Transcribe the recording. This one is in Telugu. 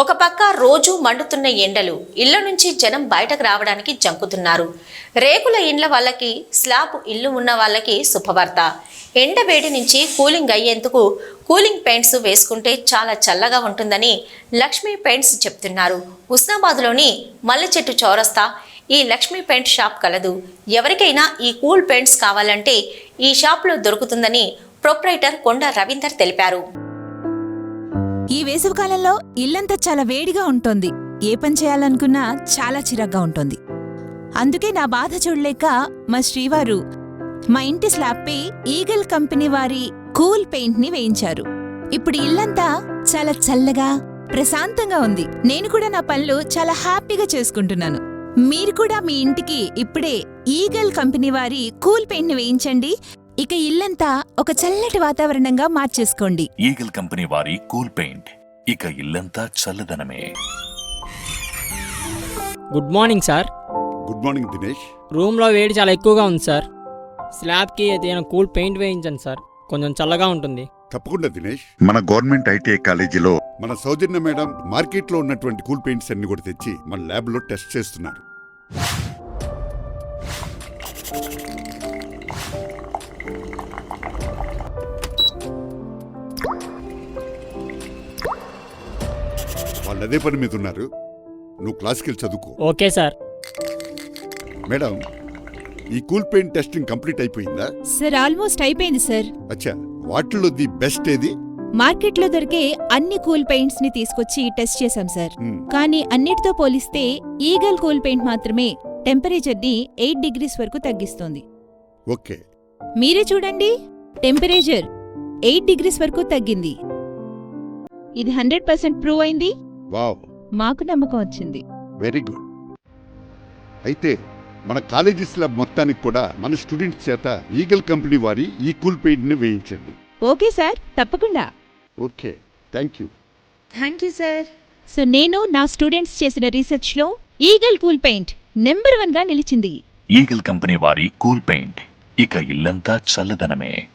ఒక పక్క రోజు మండుతున్న ఎండలు ఇళ్ళ నుంచి జనం బయటకు రావడానికి జంకుతున్నారు. రేకుల ఇండ్ల వాళ్ళకి స్లాబ్ ఇల్లు ఉన్న వాళ్ళకి శుభవార్త. ఎండ వేడి నుంచి కూలింగ్ అయ్యేందుకు కూలింగ్ పెయింట్స్ వేసుకుంటే చాలా చల్లగా ఉంటుందని లక్ష్మీ పెయింట్స్ చెప్తున్నారు. ఉస్నాబాద్లోని మల్లె చెట్టు చౌరస్తా ఈ లక్ష్మీ పెయింట్ షాప్ కలదు. ఎవరికైనా ఈ కూల్ పెయింట్స్ కావాలంటే ఈ షాప్లో దొరుకుతుందని ప్రొప్రైటర్ కొండ రవీందర్ తెలిపారు. ఈ వేసవికాలంలో ఇల్లంతా చాలా వేడిగా ఉంటోంది. ఏ పని చేయాలనుకున్నా చాలా చిరాగ్గా ఉంటుంది. అందుకే నా బాధ చూడలేక మా శ్రీవారు మా ఇంటి స్లాబ్పై ఈగల్ కంపెనీ వారి కూల్ పెయింట్ని వేయించారు. ఇప్పుడు ఇల్లంతా చాలా చల్లగా ప్రశాంతంగా ఉంది. నేను కూడా నా పనులు చాలా హ్యాపీగా చేసుకుంటున్నాను. మీరు కూడా మీ ఇంటికి ఇప్పుడే ఈగల్ కంపెనీ వారి కూల్ పెయింట్ని వేయించండి. ఇక ఇల్లంతా ఒక చల్లటి వాతావరణంగా మార్చేసుకోండి. ఈగల్ కంపెనీ వారి కూల్ పెయింట్. ఇక ఇల్లంతా చల్లదనమే. Good morning sir. Good morning Dinesh. రూమ్లో వేడి చాలా ఎక్కువగా ఉంది సార్. స్లాబ్కి ఏదైనా కూల్ పెయింట్ వేయించండి సార్. కొంచెం చల్లగా ఉంటుంది. తప్పకుండా దినేష్. మన గవర్నమెంట్ ఐటీఐ కాలేజీలో మన సౌజన్య మేడం మార్కెట్లో ఉన్నటువంటి కూల్ పెయింట్స్ అన్ని కూడా తెచ్చి మన ల్యాబ్లో టెస్ట్ చేస్తున్నారు. వాళ్ళు అదే పని మీద ఉన్నారు. నువ్వు క్లాస్కి వెళ్ళి చదువుకో. Okay sir. మేడం ఈ కూల్ పెయింట్ టెస్టింగ్ కంప్లీట్ అయిపోయిందా? సార్ ఆల్మోస్ట్ అయిపోయింది సార్. అచ్చా వాటిలో ది బెస్ట్ ఏది? మార్కెట్లో దొరికే అన్ని కూల్ పెయింట్స్ని తీసుకొచ్చి టెస్ట్ చేశాం సార్. కానీ అన్నిటితో పోలిస్తే ఈగల్ కూల్ పెయింట్ మాత్రమే టెంపరేచర్ని ఎయిట్ డిగ్రీస్ వరకు తగ్గిస్తోంది. ఓకే. మీరే చూడండి. టెంపరేచర్ ఎయిట్ డిగ్రీస్ వరకు తగ్గింది. ఇది హండ్రెడ్ పర్సెంట్ ప్రూవ్ అయింది. వావ్. మాకు నమ్మకం వచ్చింది. Very good. అయితే మన కాలేజీ స్లాబ్ మొత్తానికి కూడా మన స్టూడెంట్స్ చేత ఈగల్ కంపెనీ వారి ఈ కూల్ పెయింట్ని వేయించండి. ఓకే సార్ తప్పకుండా. Okay thank you. Thank you sir. So నేను నా స్టూడెంట్స్ చేసిన రీసెర్చ్లో ఈగల్ కూల్ పెయింట్ నెంబర్ వన్గా నిలిచింది. ఈగల్ కంపెనీ వారి కూల్ పెయింట్. ఇక ఇల్లంతా చల్లదనమే.